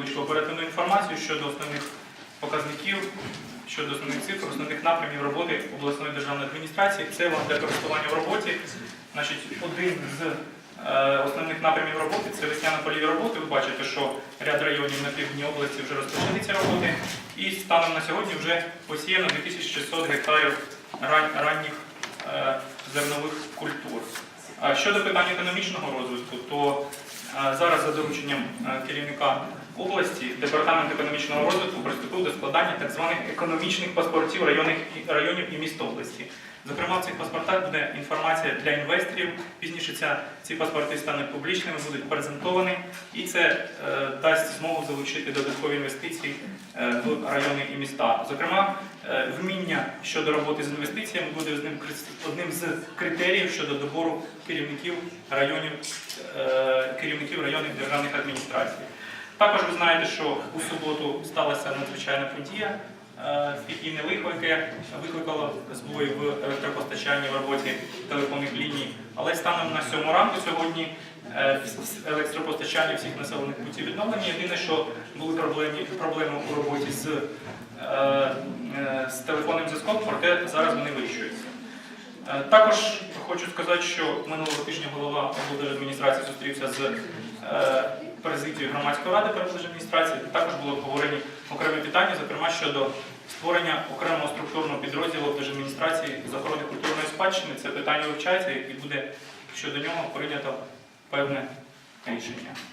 Вийшло оперативну інформацію щодо основних показників, щодо основних цифр, основних напрямів роботи обласної державної адміністрації. Це вам для користування в роботі. Значить, один з е, основних напрямів роботи це весняно-польові роботи. Ви бачите, що ряд районів на півдні області вже розпочали ці роботи. І станом на сьогодні вже посіяно 2600 гектарів ран- ранніх е, зернових культур. А Щодо питань економічного розвитку, то зараз за дорученням е, керівника області департамент економічного розвитку приступив до складання так званих економічних паспортів районів і міст області. Зокрема, в цих паспортах буде інформація для інвесторів. Пізніше ця, ці паспорти стануть публічними, будуть презентовані, і це е, дасть змогу залучити додаткові інвестиції е, в райони і міста. Зокрема, е, вміння щодо роботи з інвестиціями буде одним, одним з критеріїв щодо добору керівників районів, е, керівників районних державних адміністрацій. Також ви знаєте, що у суботу сталася надзвичайна подія, е, виклики, лихо, викликало збої в електропостачанні в роботі телефонних ліній. Але станом на сьому ранку сьогодні е, електропостачання всіх населених путів відновлені. Єдине, що були проблеми, у роботі з, е, з телефонним зв'язком, проте зараз вони вирішуються. Е, Також хочу сказати, що минулого тижня голова облдержадміністрації зустрівся з е, президією громадської ради при облдержадміністрації. Також було обговорені окремі питання, зокрема щодо створення окремого структурного підрозділу облдержадміністрації з охорони культурної спадщини. Це питання вивчається і буде щодо нього прийнято певне рішення.